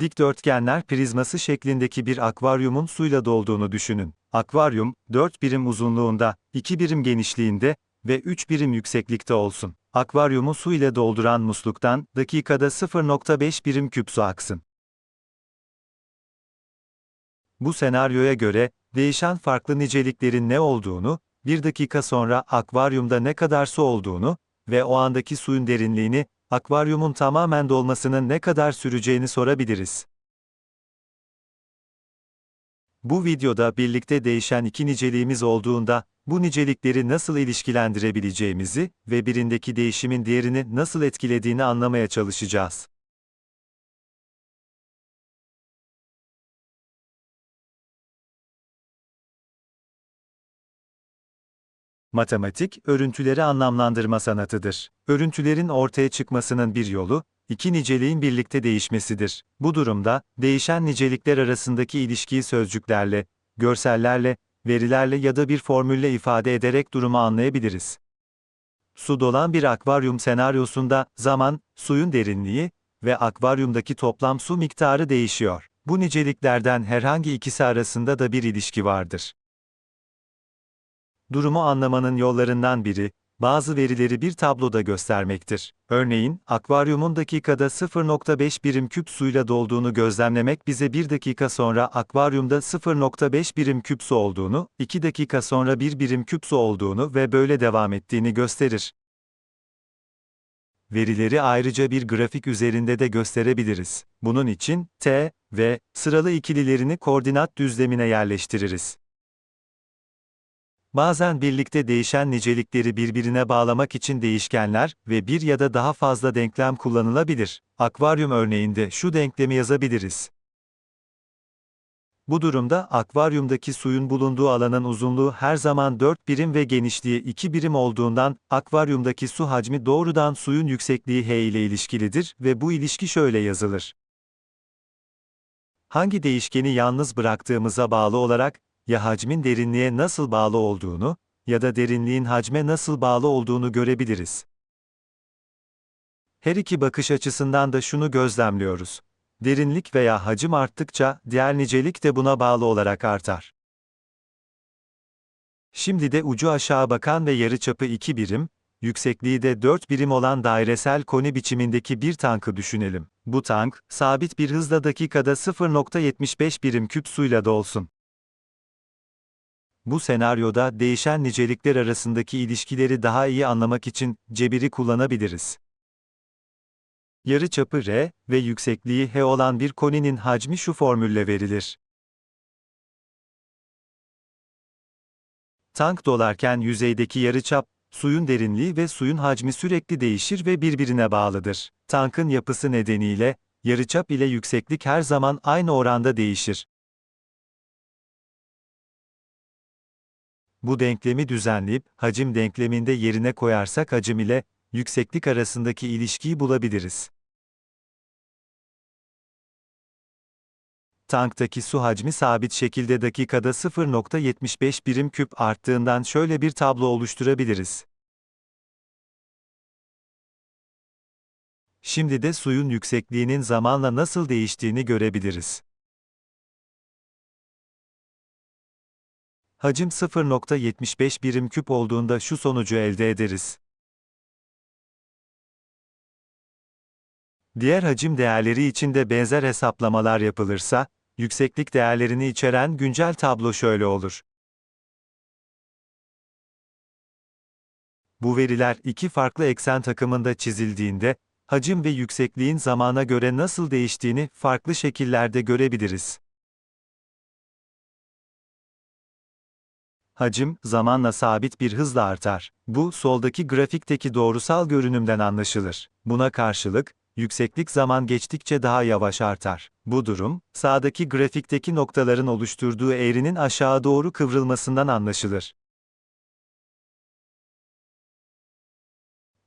Dikdörtgenler prizması şeklindeki bir akvaryumun suyla dolduğunu düşünün. Akvaryum, 4 birim uzunluğunda, 2 birim genişliğinde ve 3 birim yükseklikte olsun. Akvaryumu su ile dolduran musluktan, dakikada 0.5 birim küp su aksın. Bu senaryoya göre, değişen farklı niceliklerin ne olduğunu, bir dakika sonra akvaryumda ne kadar su olduğunu ve o andaki suyun derinliğini, akvaryumun tamamen dolmasının ne kadar süreceğini sorabiliriz. Bu videoda birlikte değişen iki niceliğimiz olduğunda, bu nicelikleri nasıl ilişkilendirebileceğimizi ve birindeki değişimin diğerini nasıl etkilediğini anlamaya çalışacağız. Matematik, örüntüleri anlamlandırma sanatıdır. Örüntülerin ortaya çıkmasının bir yolu, iki niceliğin birlikte değişmesidir. Bu durumda, değişen nicelikler arasındaki ilişkiyi sözcüklerle, görsellerle, verilerle ya da bir formülle ifade ederek durumu anlayabiliriz. Su dolan bir akvaryum senaryosunda, zaman, suyun derinliği ve akvaryumdaki toplam su miktarı değişiyor. Bu niceliklerden herhangi ikisi arasında da bir ilişki vardır. Durumu anlamanın yollarından biri, bazı verileri bir tabloda göstermektir. Örneğin, akvaryumun dakikada 0.5 birim küp suyla dolduğunu gözlemlemek bize bir dakika sonra akvaryumda 0.5 birim küp su olduğunu, 2 dakika sonra 1 birim küp su olduğunu ve böyle devam ettiğini gösterir. Verileri ayrıca bir grafik üzerinde de gösterebiliriz. Bunun için, t ve sıralı ikililerini koordinat düzlemine yerleştiririz. Bazen birlikte değişen nicelikleri birbirine bağlamak için değişkenler ve bir ya da daha fazla denklem kullanılabilir. Akvaryum örneğinde şu denklemi yazabiliriz. Bu durumda akvaryumdaki suyun bulunduğu alanın uzunluğu her zaman 4 birim ve genişliği 2 birim olduğundan akvaryumdaki su hacmi doğrudan suyun yüksekliği h ile ilişkilidir ve bu ilişki şöyle yazılır. Hangi değişkeni yalnız bıraktığımıza bağlı olarak ya hacmin derinliğe nasıl bağlı olduğunu ya da derinliğin hacme nasıl bağlı olduğunu görebiliriz. Her iki bakış açısından da şunu gözlemliyoruz. Derinlik veya hacim arttıkça diğer nicelik de buna bağlı olarak artar. Şimdi de ucu aşağı bakan ve yarıçapı 2 birim, yüksekliği de 4 birim olan dairesel koni biçimindeki bir tankı düşünelim. Bu tank, sabit bir hızla dakikada 0.75 birim küp suyla dolsun. Bu senaryoda değişen nicelikler arasındaki ilişkileri daha iyi anlamak için cebiri kullanabiliriz. Yarıçapı r ve yüksekliği h olan bir koninin hacmi şu formülle verilir. Tank dolarken yüzeydeki yarıçap, suyun derinliği ve suyun hacmi sürekli değişir ve birbirine bağlıdır. Tankın yapısı nedeniyle, yarıçap ile yükseklik her zaman aynı oranda değişir. Bu denklemi düzenleyip, hacim denkleminde yerine koyarsak hacim ile, yükseklik arasındaki ilişkiyi bulabiliriz. Tanktaki su hacmi sabit şekilde dakikada 0.75 birim küp arttığından şöyle bir tablo oluşturabiliriz. Şimdi de suyun yüksekliğinin zamanla nasıl değiştiğini görebiliriz. Hacim 0.75 birim küp olduğunda şu sonucu elde ederiz. Diğer hacim değerleri için de benzer hesaplamalar yapılırsa, yükseklik değerlerini içeren güncel tablo şöyle olur. Bu veriler iki farklı eksen takımında çizildiğinde, hacim ve yüksekliğin zamana göre nasıl değiştiğini farklı şekillerde görebiliriz. Hacim, zamanla sabit bir hızla artar. Bu, soldaki grafikteki doğrusal görünümden anlaşılır. Buna karşılık, yükseklik zaman geçtikçe daha yavaş artar. Bu durum, sağdaki grafikteki noktaların oluşturduğu eğrinin aşağı doğru kıvrılmasından anlaşılır.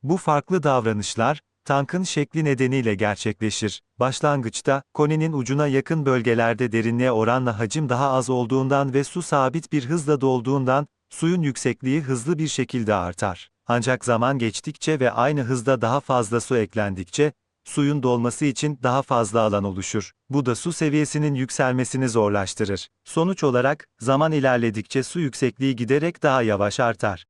Bu farklı davranışlar, tankın şekli nedeniyle gerçekleşir. Başlangıçta, koninin ucuna yakın bölgelerde derinliğe oranla hacim daha az olduğundan ve su sabit bir hızla dolduğundan, suyun yüksekliği hızlı bir şekilde artar. Ancak zaman geçtikçe ve aynı hızda daha fazla su eklendikçe, suyun dolması için daha fazla alan oluşur. Bu da su seviyesinin yükselmesini zorlaştırır. Sonuç olarak, zaman ilerledikçe su yüksekliği giderek daha yavaş artar.